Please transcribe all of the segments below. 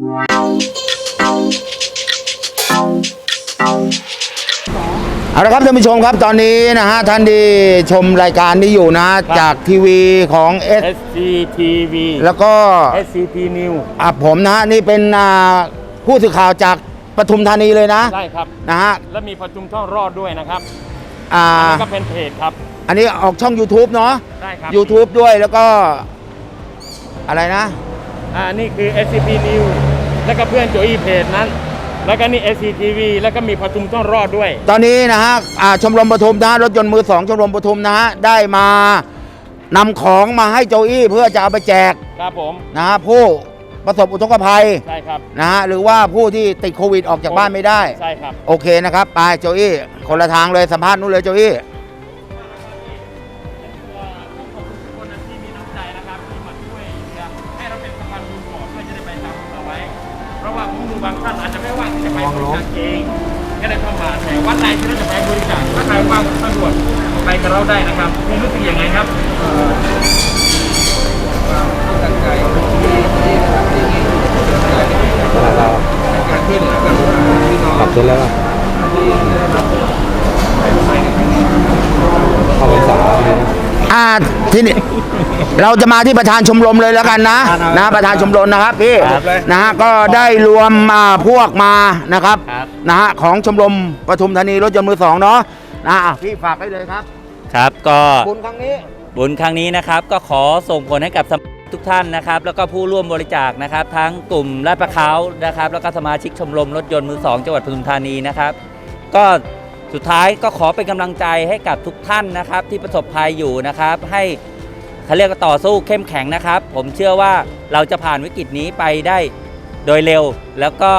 เอาละครับท่านผู้ชมครับตอนนี้นะฮะท่านที่ชมรายการนี้อยู่นะ จากทีวีของ S SCTV แล้วก็ SCT New อะผมนะฮะนี่เป็นอ่าผู้สื่อข่าวจากปทุมธานีเลยนะได้ครับ นะฮะและมีประชุมช่องรอดด้วยนะครับอ่าแล้วก็เป็นเพจครับ อันนี้ออกช่อง YouTube เนาะได้ครับ YouTube ด้วยแล้วก็ อะไรนะ อ่านี่คือ SCP New แล้วก็เพื่อนโจอี้เพจนั้น แล้วก็นี่ SCTV แล้วก็มีประชุมช่องรอดด้วย ตอนนี้นะฮะอ่าชมรมปทุมนะรถยนต์มือสองชมรมปทุมนะฮะได้มานำของมาให้โจอี้เพื่อจะเอาไปแจกครับผม นะฮะผู้ประสบอุทกภัยใช่ครับ นะฮะหรือว่าผู้ที่ติดโควิดออกจากบ้านไม่ได้ ใช่ครับ โอเคนะครับ ไปโจอี้คนละทางเลยสัมภาษณ์นู้นเลยโจอี้ บางท่านอาจจะไม่ว่างที่จะไปบริจาคเองก็ได้เข้ามาแต่วันไหนที่เราจะไปบริจาคถ้าใครว่างสะดวกไปกับเราได้นะครับคุณรู้สึกยังไงครับตั้งใจที่ที่นะครับที่นี่เราการช่วยเหลือกับพี่น้องขับเสร็จแล้วอะที่ได้รับไปในครั้งนี้เข้าพรรษาเลยนะ อ่าที่นี่เราจะมาที่ประธานชมรมเลยแล้วกันนะนะประธานชมรมนะครับพี่นะฮะก็ได้รวมมาพวกมานะครับครับนะฮะของชมรมปทุมธานีรถยนต์มือสองเนาะนะอะพี่ฝากได้เลยครับครับก็บุญครั้งนี้ บุญครั้งนี้นะครับ ก็ขอส่งผลให้กับสมาชิกทุกท่านนะครับ แล้วก็ผู้ร่วมบริจาคนะครับ ทั้งกลุ่มลาดประเขานะครับ แล้วก็สมาชิกชมรมรถยนต์มือสองจังหวัดปทุมธานีนะครับ ก็ สุดท้ายก็ขอเป็นกำลังใจให้กับทุกท่านนะครับ ที่ประสบภัยอยู่นะครับ ให้เขาเรียกว่าต่อสู้เข้มแข็งนะครับ ผมเชื่อว่าเราจะผ่านวิกฤตนี้ไปได้โดยเร็ว แล้วก็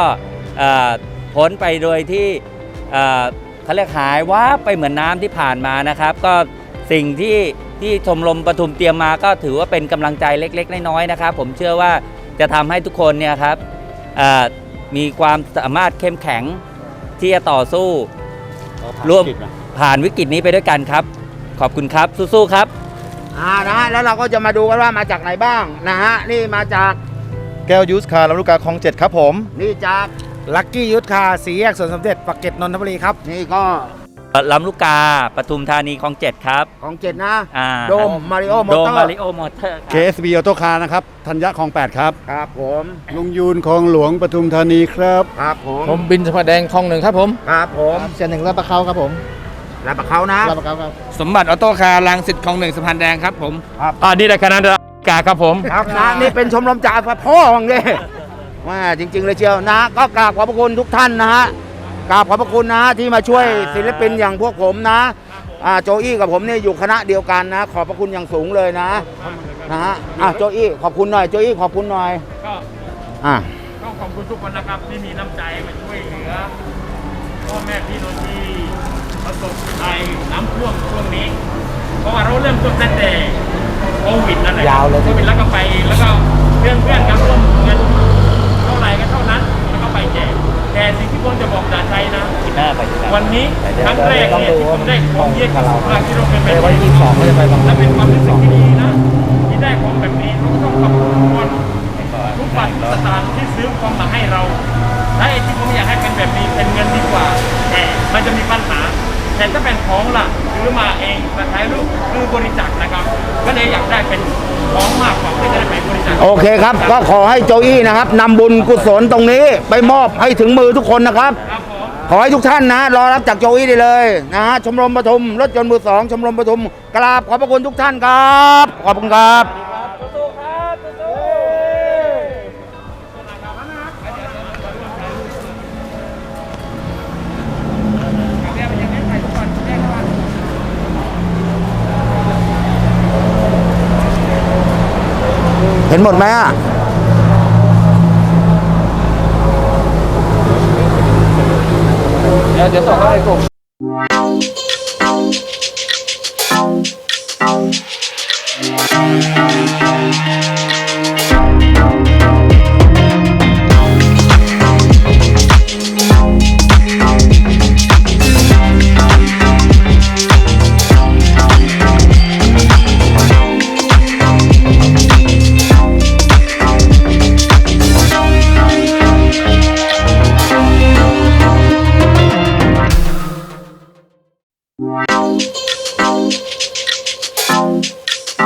พ้นไปโดยที่เขาเรียกหายว่าบไปเหมือนน้ำที่ผ่านมานะครับ ก็สิ่งที่ที่ชมรมปทุมเตรียมมาก็ถือว่าเป็นกำลังใจเล็ก ๆ น้อยๆนะครับ ผมเชื่อว่าจะทำให้ทุกคนเนี่ยครับมีความสามารถเข้มแข็งที่จะต่อสู้ ร่วมผ่านวิกฤตนี้ไปด้วยกันครับ ขอบคุณครับสู้ๆครับอ่านะฮะแล้วเราก็จะมาดูกันว่ามาจากไหนบ้างนะฮะนี่มาจากแก้วยูสคาร์ลำลูกกาคลองเจ็ดครับผม นี่จากลักกี้ยุทธคาสีแยกสวนสมเด็จปากเกร็ดนนทบุรีครับนี่ก็ ลำลูกกาปทุมธานีคลองเจ็ดครับ ของเจ็ดนะ อ่า โดมมาริโอมอโดเตมอมาร์ริโอมอเตอร์ KSB ออโต้คาร์นะครับธัญญะคลอง 8 ครับ ครับผมลุงยูนคลองหลวงปทุมธานีครับ ครับผมผมบินสะพานแดงคลองหนึ่งครับผมครับผมเสียหนึ่งรับประเขาครับผมรับประเขานะรับประเขาครับ สมบัติออโต้คาร์ลังสิตคลองหนึ่งสะพานแดงครับผมอ่านี่ได้คณะกาครับผม ครับนะนี่เป็นชมรมจ่าพ่อวังเลยว่าจริง ๆ เลยเชียวนะ ก็กราบขอบพระคุณทุกท่านนะฮะ กราบขอบพระคุณนะที่มาช่วยศิลปินอย่างพวกผมนะอ่าโจอี้กับผมเนี่ยอยู่คณะเดียวกันนะ ขอบพระคุณอย่างสูงเลยนะนะฮะอะโจอี้ขอบคุณหน่อยโจอี้ขอบคุณหน่อยก็อะก็ขอบคุณทุกคนนะครับที่มีน้ำใจมาช่วยเหลือพ่อแม่พี่น้องที่ประสบภัยน้ำท่วมช่วงนี้ เพราะว่าเราเริ่มต้นตั้งแต่โควิดนั่นแหละยาวเลย โควิดแล้วก็ไปแล้วก็เพื่อนเพื่อนๆกันร่วมเงินเท่าไหร่ก็เท่านั้นแล้วก็ไปแจก แต่สิ่งที่ผมจะบอกด่าใจนะวันนี้ครั้งแรกเนี่ยที่ผมได้ของเยอะที่สุดที่เราเป็นแบบนี้และเป็นความรู้สึกที่ดีนะที่ได้ของแบบนี้เราก็ต้องขอบคุณทุกคนทุกบาททุกสตางค์ที่ซื้อของมาให้เราและไอ้ที่ผมอยากให้เป็นแบบนี้เป็นเงินดีกว่า แต่มันจะมีปัญหา แต่ถ้าเป็นของล่ะซื้อมาเองมาใช้ลูกคือบริจาคนะครับ ก็เลยอยากได้เป็นของมากกว่าเพื่อจะได้ไปบริจาคโอเคครับ ก็ขอให้โจอี้นะครับนำบุญกุศลตรงนี้ไปมอบให้ถึงมือทุกคนนะครับ ครับผม ขอให้ทุกท่านนะ รอรับจากโจอี้ได้เลยนะฮะชมรมปทุมรถยนต์มือสองชมรมปทุมกราบขอบพระคุณทุกท่านครับ ขอบคุณครับ นหมดไหมอะเดี๋ยวส่งเข้กลุ่ม